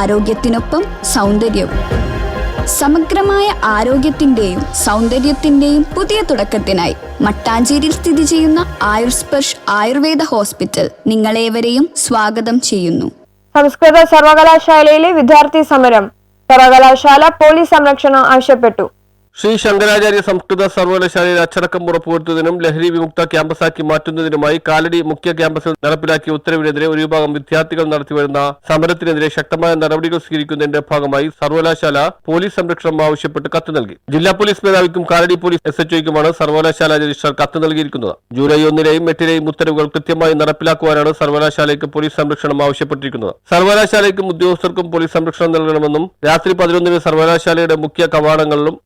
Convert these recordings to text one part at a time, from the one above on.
ആരോഗ്യത്തിനൊപ്പം സൗന്ദര്യവും. സമഗ്രമായ ആരോഗ്യത്തിന്റെയും സൗന്ദര്യത്തിന്റെയും പുതിയ തുടക്കത്തിനായി മട്ടാഞ്ചേരിയിൽ സ്ഥിതി ചെയ്യുന്ന ആയുർസ്പർശ് ആയുർവേദ ഹോസ്പിറ്റൽ നിങ്ങളേവരെയും സ്വാഗതം ചെയ്യുന്നു. സംസ്കൃത സർവകലാശാലയിലെ വിദ്യാർത്ഥി സമരം സർവകലാശാല പോലീസ് സംരക്ഷണം ആവശ്യപ്പെട്ടു. ശ്രീ ശങ്കരാചാര്യ സംസ്കൃത സർവകലാശാലയിൽ അച്ചടക്കം ഉറപ്പുവരുത്തുന്നതിനും ലഹരി വിമുക്ത ക്യാമ്പസാക്കി മാറ്റുന്നതിനുമായി കാലടി മുഖ്യ ക്യാമ്പസിൽ നടപ്പിലാക്കിയ ഉത്തരവിനെതിരെ ഒരു വിഭാഗം വിദ്യാർത്ഥികൾ നടത്തിവരുന്ന സമരത്തിനെതിരെ ശക്തമായ നടപടികൾ സ്വീകരിക്കുന്നതിന്റെ ഭാഗമായി സർവകലാശാല പോലീസ് സംരക്ഷണം ആവശ്യപ്പെട്ട് കത്ത് നൽകി. ജില്ലാ പോലീസ് മേധാവിക്കും കാലടി പോലീസ് എസ് എച്ച്ഒയ്ക്കുമാണ് സർവകലാശാല രജിസ്ട്രാർ കത്ത് നൽകിയിരിക്കുന്നത്. ജൂലൈ ഒന്നിലെയും എട്ടിലെയും ഉത്തരവുകൾ കൃത്യമായി നടപ്പിലാക്കുവാനാണ് സർവകലാശാലയ്ക്ക് പോലീസ് സംരക്ഷണം ആവശ്യപ്പെട്ടിരിക്കുന്നത്. സർവകലാശാലയ്ക്കും ഉദ്യോഗസ്ഥർക്കും പോലീസ് സംരക്ഷണം നൽകണമെന്നും രാത്രി പതിനൊന്നിന് സർവകലാശാലയുടെ മുഖ്യ കവാടങ്ങളിലും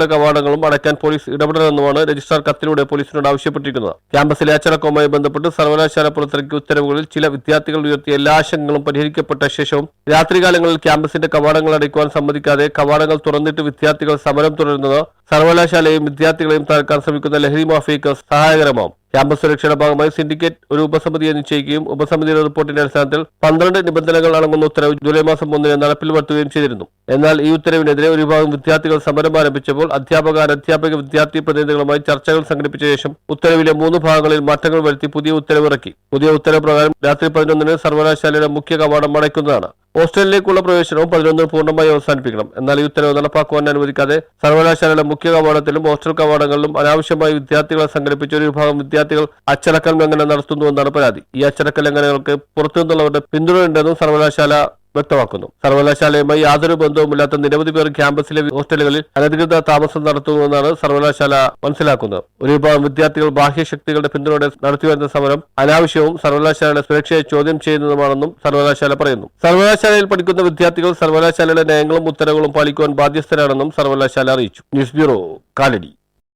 ഹോസ്റ്റലുകളുടെ കവാടങ്ങളും അടയ്ക്കാൻ പോലീസ് ഇടപെടണമെന്നുമാണ് രജിസ്ട്രാർ കത്തിലൂടെ പോലീസിനോട് ആവശ്യപ്പെട്ടിരിക്കുന്നത്. ക്യാമ്പസിലെ അച്ചടക്കവുമായി ബന്ധപ്പെട്ട് സർവകലാശാല പുറത്തിറക്കിയ ഉത്തരവുകളിൽ ചില വിദ്യാർത്ഥികൾ ഉയർത്തിയ എല്ലാ ആശങ്കകളും പരിഹരിക്കപ്പെട്ട ശേഷവും രാത്രികാലങ്ങളിൽ ക്യാമ്പസിന്റെ കവാടങ്ങൾ അടയ്ക്കുവാൻ സമ്മതിക്കാതെ കവാടങ്ങൾ തുറന്നിട്ട് വിദ്യാർത്ഥികൾ സമരം തുടരുന്നത് സർവകലാശാലയും വിദ്യാർത്ഥികളെയും തകർക്കാൻ ശ്രമിക്കുന്ന ലഹരി മാഫിയക്ക് സഹായകരമാവും. ക്യാമ്പസ് സുരക്ഷയുടെ ഭാഗമായി സിൻഡിക്കേറ്റ് ഒരു ഉപസമിതിയെ നിശ്ചയിക്കുകയും ഉപസമിതിയുടെ റിപ്പോർട്ടിന്റെ അടിസ്ഥാനത്തിൽ പന്ത്രണ്ട് നിബന്ധനകൾ അടങ്ങുന്ന ഉത്തരവ് ജൂലൈ മാസം ഒന്നിന് നടപ്പിൽ വരുത്തുകയും ചെയ്തിരുന്നു. എന്നാൽ ഈ ഉത്തരവിനെതിരെ ഒരു വിഭാഗം വിദ്യാർത്ഥികൾ സമരം ആരംഭിച്ചപ്പോൾ അധ്യാപക അനധ്യാപക വിദ്യാർത്ഥി പ്രതിനിധികളുമായി ചർച്ചകൾ സംഘടിപ്പിച്ച ശേഷം ഉത്തരവിലെ മൂന്ന് ഭാഗങ്ങളിൽ മാറ്റങ്ങൾ വരുത്തി പുതിയ ഉത്തരവിറക്കി പുതിയ ഉത്തരവ് പ്രകാരം രാത്രി പതിനൊന്നിന് സർവകലാശാലയുടെ മുഖ്യ കവാടം അടയ്ക്കുന്നതാണ്. ഹോസ്റ്റലിലേക്കുള്ള പ്രവേശനവും പതിനൊന്നിന് പൂർണമായി അവസാനിപ്പിക്കണം. എന്നാൽ ഈ ഉത്തരവ് നടപ്പാക്കുവാൻ അനുവദിക്കാതെ സർവകലാശാലയുടെ മുഖ്യ കവാടത്തിലും ഹോസ്റ്റൽ കവാടങ്ങളിലും അനാവശ്യമായി വിദ്യാർത്ഥികളെ സംഘടിപ്പിച്ച ഒരു വിഭാഗം വിദ്യാർത്ഥികൾ അച്ചടക്ക ലംഘനം നടത്തുന്നുവെന്നാണ് പരാതി. ഈ അച്ചടക്ക ലംഘനങ്ങൾക്ക് പുറത്തുനിന്നുള്ളവരുടെ പിന്തുണയുണ്ടെന്നും സർവകലാശാല വ്യക്തമാക്കുന്നു. സർവകലാശാലയുമായി യാതൊരു ബന്ധവുമില്ലാത്ത നിരവധി പേർ ക്യാമ്പസിലെ ഹോസ്റ്റലുകളിൽ അനധികൃത താമസം നടത്തുന്നുവെന്നാണ് സർവകലാശാല മനസ്സിലാക്കുന്നത്. ഒരു വിഭാഗം വിദ്യാർത്ഥികൾ ബാഹ്യശക്തികളുടെ പിന്തുണയോടെ നടത്തിവരുന്ന സമരം അനാവശ്യവും സർവകലാശാലയുടെ സുരക്ഷയെ ചോദ്യം ചെയ്യുന്നതുമാണെന്നും സർവകലാശാല പറയുന്നു. സർവകലാശാലയിൽ പഠിക്കുന്ന വിദ്യാർത്ഥികൾ സർവകലാശാലയുടെ നയങ്ങളും ഉത്തരവുകളും പാലിക്കുവാൻ ബാധ്യസ്ഥരാണെന്നും സർവകലാശാല അറിയിച്ചു. News bureau Kalady.